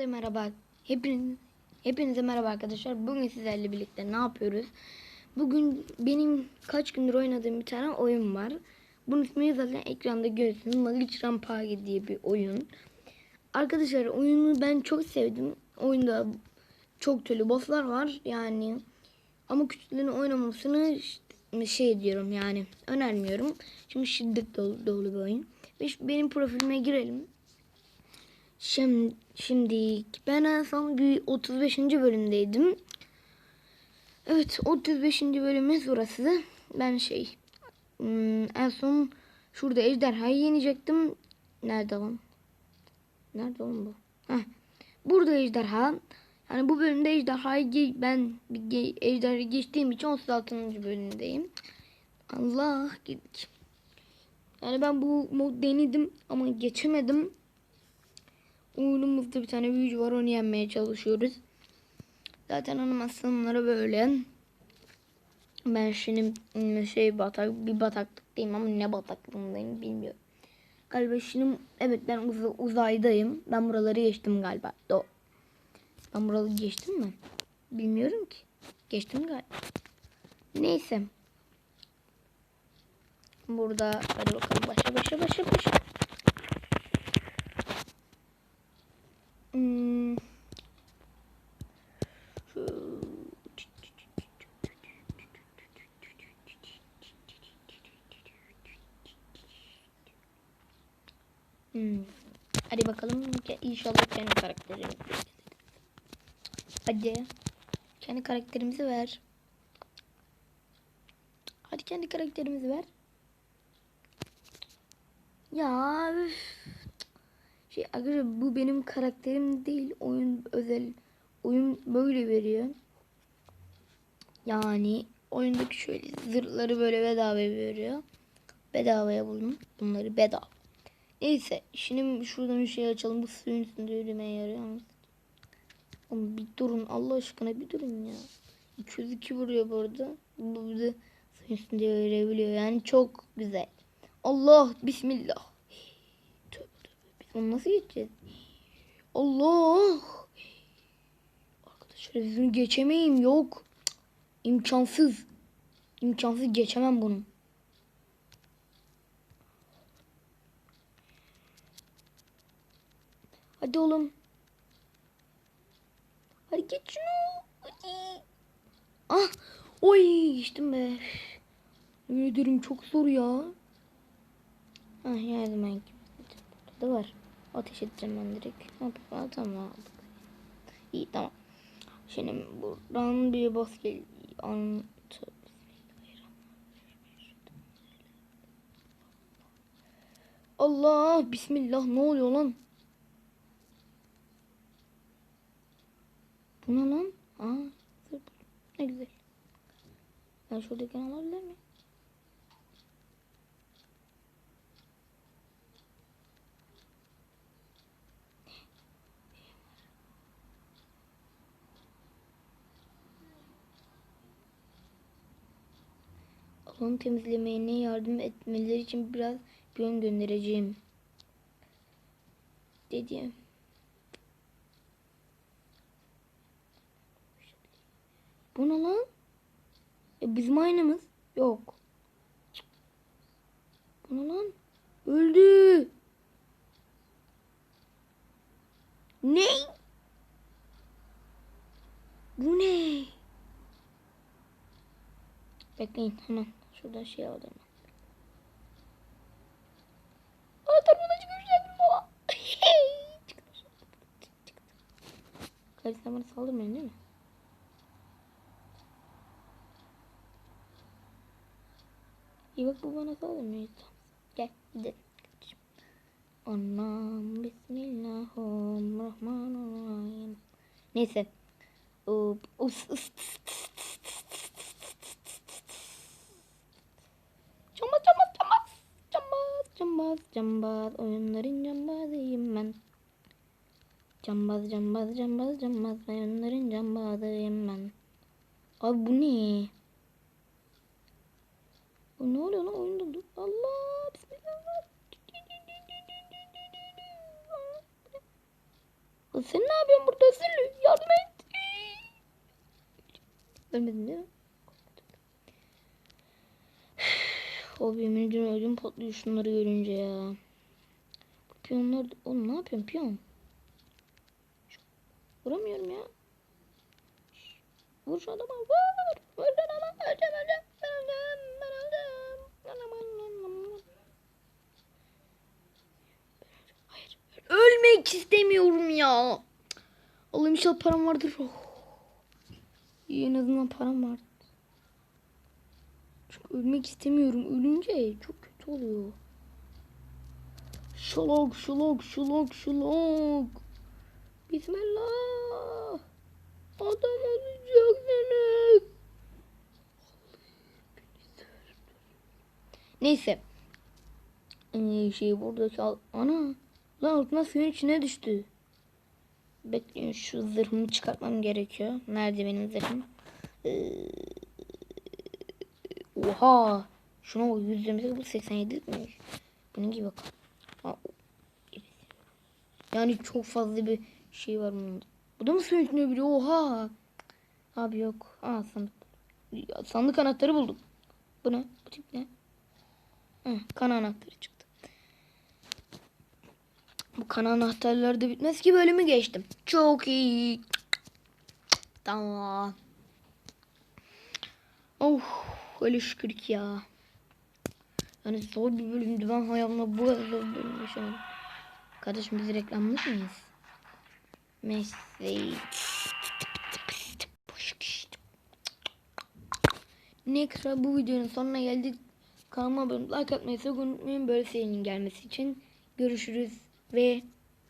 Herkese merhaba. Hepiniz, hepinize merhaba arkadaşlar. Bugün sizlerle birlikte ne yapıyoruz? Bugün benim kaç gündür oynadığım bir tane oyun var. Bunun ismini zaten ekranda görüyorsunuz. Magic Rampage diye bir oyun. Arkadaşlar oyunu ben çok sevdim. Oyunda çok türlü bosslar var. Yani ama küçüklerin oynamasını şey diyorum yani önermiyorum. Çünkü şiddet dolu, dolu bir oyun. Ve benim profilime girelim. Şimdi, şimdi ben en son bir 35. bölümdeydim. Evet 35. bölümümüz burası. Ben şey hmm, en son şurada ejderhayı yenecektim. Nerede lan? Nerede oğlum bu? Heh. Burada ejderha. Yani bu bölümde ejderhayı ben bir ejderhayı geçtiğim için 36. bölümdeyim. Allah girdik. Yani ben bu mod denedim ama geçemedim. Oyunumuzda bir tane büyücü var onu yenmeye çalışıyoruz. Zaten animasyonları böyle. Ben şimdi ım, şey batak bir bataklıktayım ama ne bataklığındayım bilmiyorum. Galiba şimdi evet ben uz- uzaydayım. Ben buraları geçtim galiba. Do. Ben buraları geçtim mi? Bilmiyorum ki. Geçtim galiba. Neyse. Burada hadi bakalım başa başa başa başa. Hadi bakalım inşallah kendi karakterimizi Hadi. Kendi karakterimizi ver. Hadi kendi karakterimizi ver. Ya. Şey arkadaşlar bu benim karakterim değil. Oyun özel. Oyun böyle veriyor. Yani oyundaki şöyle zırhları böyle bedavaya veriyor. Bedavaya buldum. Bunları bedava. Neyse şimdi şuradan bir şey açalım. Bu suyun üstünde yürümeye yarıyor mu? Oğlum bir durun Allah aşkına bir durun ya. 202 vuruyor bu arada. Bu bir de suyun üstünde yürüyebiliyor. Yani çok güzel. Allah bismillah. Tövbe tövbe. Biz bunu nasıl geçeceğiz? Allah. Arkadaşlar biz bunu geçemeyim yok. İmkansız. İmkansız geçemem bunu. Hadi oğlum. Hadi geç şunu. Hadi. Ah. Oy geçtim be. Yemin ederim çok zor ya. Ah yardım et. Burada da var. Ateş edeceğim ben direkt. Hop, tamam. İyi tamam. Şimdi buradan bir geliyor. An... Allah bismillah ne oluyor lan? Bu ne lan? Aa, ne güzel. Ben şuradakini alabilir miyim? Alanı temizlemeye yardım etmeleri için biraz piyon göndereceğim. Dedi. Bu ne lan? E bizim aynımız. Yok. Bu ne lan? Öldü. Ne? Bu ne? Bekleyin hemen. Şuradan şey. Kardeş sen bana saldırmayın değil mi? İyi bak bu bana saldırmıyor. Gel gidelim. Anam Bismillahirrahmanirrahim. Neyse. Up, us, us, tıs, tıs, tıs, tıs, tıs, tıs, tıs, tıs, tıs. Cambaz cambaz cambaz. Cambaz cambaz cambaz. Oyunların cambazıyım ben. Cambaz cambaz cambaz cambaz. Oyunların cambazıyım ben. Abi bu ne? Bu ne oluyor lan oyunda dur. Allah bismillah. Sen ne yapıyorsun burada Zülü? Yardım et. Ölmedin değil mi? O yemin ediyorum ödüm patlıyor şunları görünce ya. Piyonlar... Oğlum ne yapıyorsun piyon? Vuramıyorum ya. Vur şu adama vur. Vur şu adama. Öleceğim öleceğim. Hayır. Ölmek istemiyorum ya. Allah'ım inşallah param vardır. Oh. İyi, en azından param var. Çünkü ölmek istemiyorum. Ölünce çok kötü oluyor. Şalok şalok şalok şalok. Bismillah. Adam olacaksınız. Neyse. Ee, şey buradaki al... Ana. Lan altına suyun içine düştü. Bekleyin şu zırhımı çıkartmam gerekiyor. Nerede benim zırhım? Ee, oha. Şuna bak 128 bu 87 mi? Bunun gibi bak. Yani çok fazla bir şey var bunun. Bu da mı suyun içine biri? Oha. Abi yok. Aa sandık. Ya, sandık anahtarı buldum. Bu ne? Bu tip ne? Hı, kan anahtarı çıktı. Bu kan anahtarları da bitmez ki bölümü geçtim. Çok iyi. Tamam. Oh öyle şükür ki ya. Yani zor bir bölümdü. Ben hayatımda bu kadar zor bir bölüm yaşamadım. Kardeşim biz reklamlık mıyız? Mesleği. Nekra bu videonun sonuna geldik. Kanalıma abone olup like atmayı sakın unutmayın. Böyle serinin gelmesi için. Görüşürüz ve